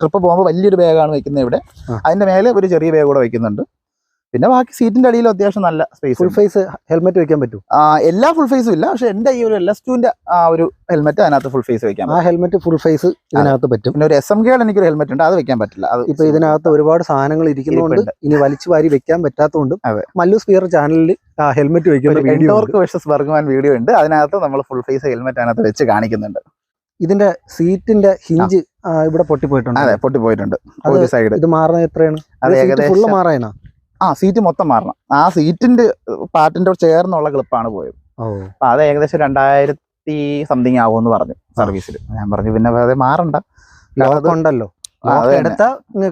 ട്രിപ്പ് പോകുമ്പോൾ വലിയൊരു ബാഗാണ് വെക്കുന്നത് ഇവിടെ. അതിന്റെ മേലെ ഒരു ചെറിയ ബാഗ് കൂടെ വെക്കുന്നുണ്ട്. പിന്നെ ബാക്കി സീറ്റിന്റെ അടിയിൽ അത്യാവശ്യം നല്ല സ്പേസ് ഫുൾ ഫേസ് ഹെൽമെറ്റ് വെക്കാൻ പറ്റും എല്ലാ ഫുൾ ഫേസും ഇല്ല. പക്ഷെ എന്റെ ഈ ഒരു എൽ എസ് ടുവിന്റെ ആ ഒരു ഹെൽമെറ്റ് അതിനകത്ത് ഫുൾ ഫേസ് വെക്കാം ആ ഹെൽമെറ്റ് ഫുൾ ഫേസ് ഇതിനകത്ത് പറ്റും. പിന്നെ ഒരു എസ് എം എനിക്ക് ഒരു ഹെൽമെറ്റ് ഉണ്ട്. അത് വെക്കാൻ പറ്റില്ല. അത് ഇപ്പൊ ഇതിനകത്ത് ഒരുപാട് സാധനങ്ങൾ ഇരിക്കുന്നതുകൊണ്ട് ഇനി വലിച്ചു വാരി വെക്കാൻ പറ്റാത്തതുകൊണ്ട് മല്ലു സ്പിയർ ചാനലിൽ ആ ഹെൽമെറ്റ് വെക്കുന്ന വീഡിയോ വേഴ്സസ് ബർഗ്മാൻ വീഡിയോ ഉണ്ട്. അതിനകത്ത് നമ്മൾ ഫുൾ ഫേസ് ഹെൽമെറ്റ് അതിനകത്ത് വെച്ച് കാണിക്കുന്നുണ്ട്. ഇതിന്റെ സീറ്റിന്റെ ഹിഞ്ച് ഇവിടെ പൊട്ടിപ്പോയിട്ടുണ്ട്. അതെ പൊട്ടിപ്പോയിട്ടുണ്ട്. ഒരു സൈഡ് ഇത് മാറുന്നത് എത്രയാണ്? അത് ഫുള്ള് ഏകദേശം മാറായണ ആ സീറ്റ് മൊത്തം മാറണം. ആ സീറ്റിന്റെ പാർട്ടിന്റെ ചേർന്നുള്ള ക്ലിപ്പാണ് പോയത്. അപ്പൊ അത് ഏകദേശം രണ്ടായിരത്തി സംതിങ് ആവുമെന്ന് പറഞ്ഞു സർവീസിൽ ഞാൻ പറഞ്ഞു പിന്നെ അത് മാറണ്ട. ഉണ്ടല്ലോ.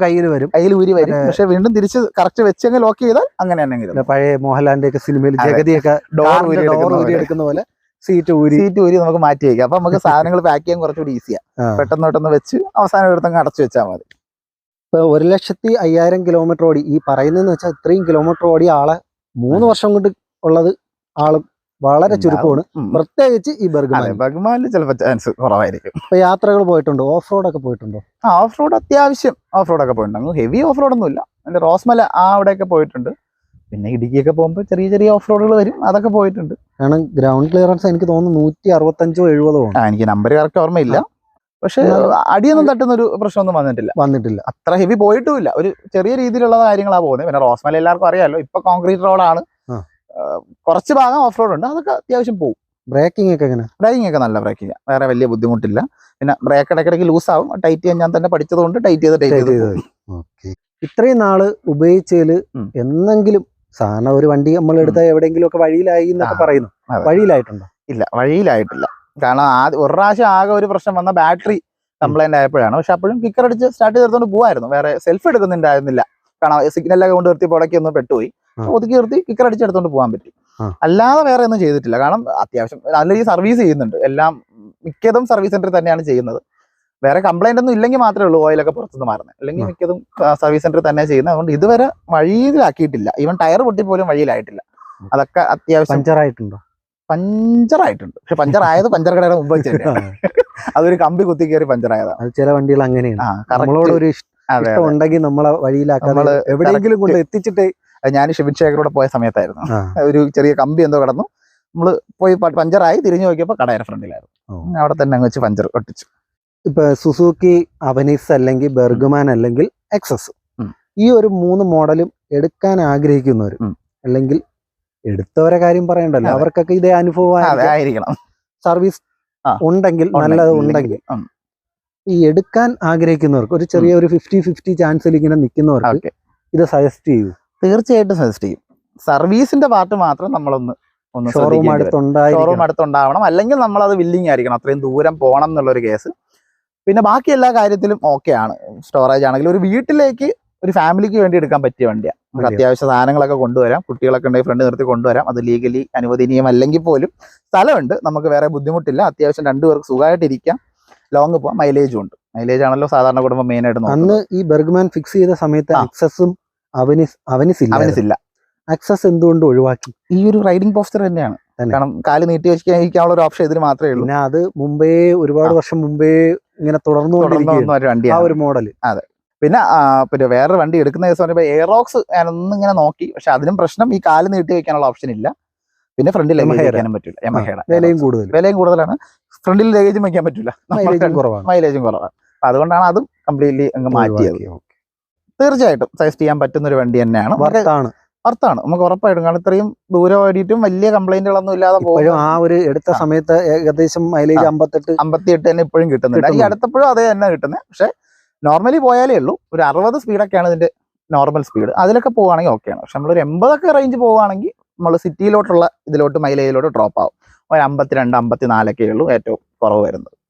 കയ്യിൽ വരും. കയ്യിൽ ഊരി വരും. പക്ഷെ വീണ്ടും തിരിച്ച് കറക്റ്റ് വെച്ചങ്ങ് ലോക്ക് ചെയ്താൽ അങ്ങനെ തന്നെ പഴയ മോഹൻലാലിന്റെ ഒക്കെ സിനിമയിൽ. ജഗതിയൊക്കെ ഡോർ ഊരി ഡോർ എടുക്കുന്ന പോലെ. എടുക്കുന്ന പോലെ. സീറ്റ് ഊരി സീറ്റ് ഊരി. നമുക്ക് മാറ്റി വയ്ക്കാം അപ്പൊ നമുക്ക് സാധനങ്ങൾ പാക്ക് ചെയ്യാൻ കുറച്ചുകൂടി ഈസിയാ. പെട്ടെന്ന് പെട്ടെന്ന് വെച്ച് അവസാനം എടുത്തങ്ങ് അടച്ചു വെച്ചാൽ മതി. ഇപ്പൊ ഒരു ലക്ഷത്തി അയ്യായിരം കിലോമീറ്റർ ഓടി. ഈ പറയുന്നതെന്ന് വെച്ചാൽ ഇത്രയും കിലോമീറ്റർ ഓടി ആളെ മൂന്ന് വർഷം കൊണ്ട് ഉള്ളത് ആൾ വളരെ ചുരുക്കമാണ്. പ്രത്യേകിച്ച് ഈ ബർഗ്മാൻ. ബഗ്മാനിൽ ചിലപ്പോൾ ചാൻസ് കുറവായിരിക്കും. ഇപ്പൊ യാത്രകൾ പോയിട്ടുണ്ടോ? ഓഫ് റോഡ് ഒക്കെ പോയിട്ടുണ്ടോ? ആ ഓഫ് റോഡ് അത്യാവശ്യം ഓഫ് റോഡ് ഒക്കെ പോയിട്ടുണ്ട്. ഹെവി ഓഫ് റോഡ് ഒന്നും ഇല്ല അതിന്റെ റോസ്മല ആ അവിടെയൊക്കെ പോയിട്ടുണ്ട്. പിന്നെ ഇടുക്കിയൊക്കെ പോകുമ്പോൾ ചെറിയ ചെറിയ ഓഫ് റോഡുകൾ വരും. അതൊക്കെ പോയിട്ടുണ്ട്. കാരണം ഗ്രൗണ്ട് ക്ലിയറൻസ് എനിക്ക് തോന്നുന്നു നൂറ്റി അറുപത്തഞ്ചോ എഴുപതോ ആണ്. ആ എനിക്ക് നമ്പർ കറക്റ്റ് ഓർമ്മയില്ല. പക്ഷെ അടിയൊന്നും തട്ടുന്ന ഒരു പ്രശ്നമൊന്നും വന്നിട്ടില്ല. വന്നിട്ടില്ല. അത്ര ഹെവി പോയിട്ടുമില്ല. ഒരു ചെറിയ രീതിയിലുള്ള കാര്യങ്ങളാണ് പോകുന്നത് പിന്നെ റോസ്മല എല്ലാവർക്കും അറിയാമല്ലോ ഇപ്പൊ കോൺക്രീറ്റ് റോഡാണ് കുറച്ച് ഭാഗം ഓഫ് റോഡ് ഉണ്ട്. അതൊക്കെ അത്യാവശ്യം പോകും ബ്രേക്കിംഗ് ഒക്കെ എങ്ങനെ? ബ്രേക്കിംഗ് ഒക്കെ നല്ല ബ്രേക്കിംഗ് വേറെ വലിയ ബുദ്ധിമുട്ടില്ല. പിന്നെ ബ്രേക്ക് ഇടയ്ക്കിടയ്ക്ക് ലൂസ് ആവും. ടൈറ്റ് ചെയ്യാൻ ഞാൻ തന്നെ പഠിച്ചതുകൊണ്ട് ടൈറ്റ് ചെയ്ത് ടൈറ്റ് ചെയ്ത്. ഓക്കെ ഇത്രയും നാൾ ഉപയോഗിച്ചാൽ എന്തെങ്കിലും എന്നെങ്കിലും സാധാരണ ഒരു വണ്ടി നമ്മൾ എടുത്താൽ എവിടെയെങ്കിലും ഒക്കെ വഴിയിലായി എന്നൊക്കെ പറയുന്നു. വഴിയിലായിട്ടുണ്ടോ? ഇല്ല വഴിയിലായിട്ടില്ല. കാരണം ആദ്യം ഒരു പ്രാവശ്യം ആകെ ഒരു പ്രശ്നം വന്ന ബാറ്ററി കംപ്ലൈന്റ് ആയപ്പോഴാണ്. പക്ഷെ അപ്പോഴും കിക്കർ അടിച്ച് സ്റ്റാർട്ട് ചെയ്തെടുത്തോണ്ട് പോവായിരുന്നു. വേറെ സെൽഫ് എടുക്കുന്നുണ്ടായിരുന്നില്ല. കാരണം സിഗ്നലൊക്കെ കൊണ്ട് നിർത്തി പുടക്കി ഒന്ന് പെട്ടുപോയി. ഒതുക്കി നിർത്തി കിക്കർ അടിച്ച് എടുത്തോണ്ട് പോകാൻ പറ്റി. അല്ലാതെ വേറെ ഒന്നും ചെയ്തിട്ടില്ല. കാരണം അത്യാവശ്യം നല്ല രീതിയിൽ സർവീസ് ചെയ്യുന്നുണ്ട്. എല്ലാം മിക്കതും സർവീസ് സെന്ററിൽ തന്നെയാണ് ചെയ്യുന്നത്. വേറെ കംപ്ലൈന്റ് ഒന്നും ഇല്ലെങ്കിൽ മാത്രമേ ഉള്ളൂ ഓയിലൊക്കെ പുറത്തുനിന്ന് മാറുന്നത്. അല്ലെങ്കിൽ. മിക്കതും സർവീസ് സെന്ററിൽ തന്നെ ചെയ്യുന്നത്. അതുകൊണ്ട് ഇതുവരെ വഴിയിലാക്കിയിട്ടില്ല. ഈവൻ ടയർ പൊട്ടി പോലും വഴിയിലായിട്ടില്ല അതൊക്കെ അത്യാവശ്യം പഞ്ചർ ആയിട്ടുണ്ട് പക്ഷെ പഞ്ചറായത് പഞ്ചർ കടയുടെ മുമ്പ് അതൊരു കമ്പി കുത്തി കയറി പഞ്ചറായതാണ് അത് ചില വണ്ടികൾ അങ്ങനെയാണ്. ഒരു ഉണ്ടെങ്കിൽ നമ്മളെ വഴിയിലാക്കാതെ എവിടെയെങ്കിലും കൊണ്ട് എത്തിച്ചിട്ട് ഞാൻ ഷിബിൻ ശേഖരോടെ പോയ സമയത്തായിരുന്നു. ഒരു ചെറിയ കമ്പി എന്തോ കടന്നു. നമ്മൾ പോയി പഞ്ചറായി തിരിഞ്ഞു നോക്കിയപ്പോൾ കടയുടെ ഫ്രണ്ടിലായിരുന്നു. അവിടെ തന്നെ അങ്ങ് വെച്ച് പഞ്ചർ ഒട്ടിച്ചു ഇപ്പൊ സുസൂക്കി അവനിസ് അല്ലെങ്കിൽ ബെർഗുമാൻ അല്ലെങ്കിൽ എക്സസ്. ഈ ഒരു മൂന്ന് മോഡലും എടുക്കാൻ ആഗ്രഹിക്കുന്നവരും അല്ലെങ്കിൽ എടുത്തവരെ കാര്യം പറയണ്ടല്ലോ. അവർക്കൊക്കെ ഇതേ അനുഭവം സർവീസ് ഉണ്ടെങ്കിൽ നല്ലത് ഉണ്ടെങ്കിൽ ഈ എടുക്കാൻ ആഗ്രഹിക്കുന്നവർക്ക് ഒരു ചെറിയ ഒരു ഫിഫ്റ്റി ഫിഫ്റ്റി ചാൻസിൽ ഇങ്ങനെ നിൽക്കുന്നവർക്ക് ഇത് സജസ്റ്റ് ചെയ്യൂ. തീർച്ചയായിട്ടും സജസ്റ്റ് ചെയ്യും. സർവീസിന്റെ പാർട്ട് മാത്രം നമ്മളൊന്ന് ഒന്ന് ഷോറൂം അടുത്തുണ്ടായി ഷോറൂം അടുത്തുണ്ടാവണം. അല്ലെങ്കിൽ നമ്മൾ അത് വില്ലിങ് ആയിരിക്കണം. അത്രയും ദൂരം പോകണം എന്നുള്ളൊരു കേസ് പിന്നെ ബാക്കി എല്ലാ കാര്യത്തിലും ഓക്കെ ആണ്. സ്റ്റോറേജ് ആണെങ്കിലും ഒരു വീട്ടിലേക്ക് ഒരു ഫാമിലിക്ക് വേണ്ടി എടുക്കാൻ പറ്റിയ വണ്ടിയാണ് നമുക്ക് അത്യാവശ്യ സാധനങ്ങളൊക്കെ കൊണ്ടുവരാം കുട്ടികളൊക്കെ ഉണ്ടെങ്കിൽ ഫ്രണ്ട് നിർത്തി കൊണ്ടുവരാം. അത് ലീഗലി അനുവദനീയം അല്ലെങ്കിൽ പോലും സ്ഥലമുണ്ട്. നമുക്ക് വേറെ ബുദ്ധിമുട്ടില്ല. അത്യാവശ്യം രണ്ടുപേർക്ക് സുഖമായിട്ടിരിക്കാം ലോങ് പോവാം. മൈലേജും ഉണ്ട്. മൈലേജ് ആണല്ലോ സാധാരണ കുടുംബം മെയിൻ ആയിട്ട് അന്ന് ഈ ബെർഗ്മാൻ ഫിക്സ് ചെയ്ത സമയത്ത്. അക്സസും അവനിസ് അവനിസ് ഇല്ല അവനിസില്ല. അക്സസ് എന്തുകൊണ്ട് ഒഴിവാക്കി? ഈ ഒരു റൈഡിംഗ് പോസ്റ്റർ തന്നെയാണ്. കാരണം കാൽ നീട്ടി വെച്ചിരിക്കാനുള്ള ഒരു ഓപ്ഷൻ ഇതിന് മാത്രമേ ഉള്ളൂ. പിന്നെ അത് മുമ്പേ ഒരുപാട് വർഷം മുമ്പേ ഇങ്ങനെ തുടർന്ന് ആ ഒരു ആ അതെ. പിന്നെ പിന്നെ വേറെ വണ്ടി എടുക്കുന്ന കേസ് പറയുമ്പോൾ എയറോക്സ് ഇങ്ങനെ നോക്കി. പക്ഷെ അതിനും പ്രശ്നം ഈ കാൽ നീട്ടി വെക്കാനുള്ള ഓപ്ഷൻ ഇല്ല. പിന്നെ ഫ്രണ്ടിൽ ലഗേജ്. വെക്കാനും പറ്റില്ല. യമഹയുടെ വിലയും കൂടുതൽ. വിലയും കൂടുതലാണ്. ഫ്രണ്ടിൽ ലഗേജും വെക്കാൻ പറ്റില്ല. മൈലേജും കുറവാണ്. മൈലേജും കുറവാണ്. അപ്പൊ അതുകൊണ്ടാണ് അതും കംപ്ലീറ്റ്ലി അങ്ങ് മാറ്റിയത്. തീർച്ചയായിട്ടും സജസ്റ്റ് ചെയ്യാൻ പറ്റുന്ന ഒരു വണ്ടി തന്നെയാണ്. വർത്താണ്. വർത്താണ്. നമുക്ക് ഉറപ്പായിട്ടും. കാരണം ഇത്രയും ദൂരം ഓടിയിട്ടും വലിയ കംപ്ലൈന്റുകളൊന്നും ഇല്ലാതെ പോകും ആ ഒരു എടുത്ത. സമയത്ത് ഏകദേശം മൈലേജ് അമ്പത്തെട്ട് അമ്പത്തിയെട്ട് തന്നെ ഇപ്പോഴും കിട്ടുന്നുണ്ട്. ഈ. അടുത്തപ്പോഴും അതേ തന്നെ കിട്ടുന്നത് പക്ഷെ നോർമലി പോയാലേ ഉള്ളൂ. ഒരു അറുപത് സ്പീഡൊക്കെയാണ് ഇതിന്റെ നോർമൽ സ്പീഡ് അതിലൊക്കെ പോവുകയാണെങ്കിൽ ഓക്കെയാണ് പക്ഷെ നമ്മളൊരു എൺപതൊക്കെ റേഞ്ച് പോവുകയാണെങ്കിൽ നമ്മൾ സിറ്റിയിലോട്ടുള്ള ഇതിലോട്ട് മൈലേജിലോട്ട് ഡ്രോപ്പ് ആവും. ഒരു അമ്പത്തിരണ്ട് അമ്പത്തിനാലൊക്കെ ഉള്ളൂ ഏറ്റവും കുറവ് വരുന്നത്.